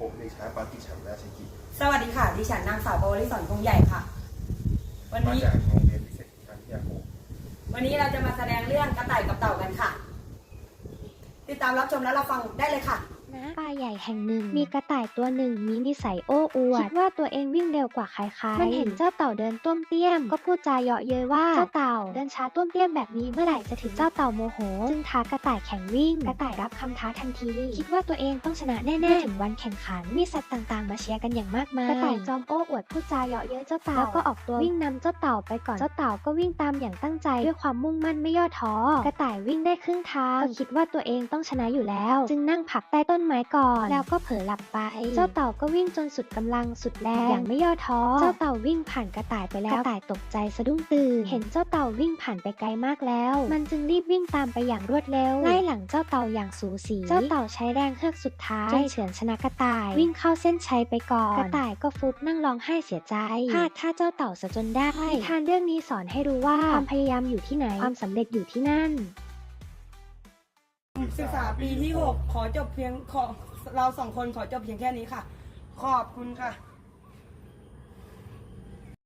ผมเด็กชายปาติชันราชกิจสวัสดีค่ะ ดิฉันนางสาวปวริศรคงใหญ่ค่ะ วันมานี้ จากโรงเรียนพิเศษการที่ยาโกวันนี้เราจะมาแสดงเรื่องกระต่ายกับเต่ากันค่ะ ติดตามรับชมและรับฟังได้เลยค่ะ ณป่าใหญ่แห่งหนึ่ง มีกระต่ายตัวหนึ่งมีนิสัยโอ้อวดคิดว่าตัวเองวิ่งเร็วกว่าใครๆ มันเห็นเจ้าเต่าเดินต้วมเตี้ยม ก็พูดจาเยาะเย้ยว่าเจ้าเต่าเดินช้าต้วมเตี้ยมแบบนี้เมื่อไหร่จะถึงเจ้าเต่าโมโหจึงท้ากระต่ายแข่งวิ่ง กระต่ายรับคำท้าทันที คิดว่าตัวเองต้องชนะแน่ๆถึงวันแข่งขันมีสัตว์ต่างๆ มาเชียร์กันอย่างมากมายกระต่ายจอมโอ้อวดพูดจาเยาะเย้ยเจ้าเต่าแล้วก็ออกตัววิ่งนำเจ้าเต่าไปก่อนเจ้าเต่าก็วิ่งตามอย่างตั้งใจด้วยความมุ่งมั่นไม่ย่อท้อกระต่ายวิ่งได้ครึ่งทางก็คิดว่าตัวเองต้องชนะอยู่แล้ว จึงนั่งพักใต้ต้นไม้ก่อน แล้วก็เผลอหลับไป เจ้าเต่าก็วิ่งจนสุดกำลังสุดแรงอย่างไม่ย่อท้อ เจ้าเต่าวิ่งผ่านกระต่ายไปแล้วกระต่ายตกใจสะดุ้งตื่น เห็นเจ้าเต่าวิ่งผ่านไปไกลมากแล้ว มันจึงรีบวิ่งตามไปอย่างรวดเร็วไล่หลังเจ้าเต่าอย่างสูสี เจ้าเต่าใช้แรงเฮือกสุดท้ายจนเฉือนชนะกระต่าย วิ่งเข้าเส้นชัยไปก่อน กระต่ายก็ฟุบนั่งร้องไห้เสียใจพลาดท่าเจ้าเต่าซะจนได้นิทานเรื่องนี้สอนให้รู้ว่าความพยายามอยู่ที่ไหนความสำเร็จอยู่ที่นั่น ศึกษาปีที่หกขอจบเพียงขอเราสองคนขอจบเพียงแค่นี้ค่ะ ขอบคุณค่ะ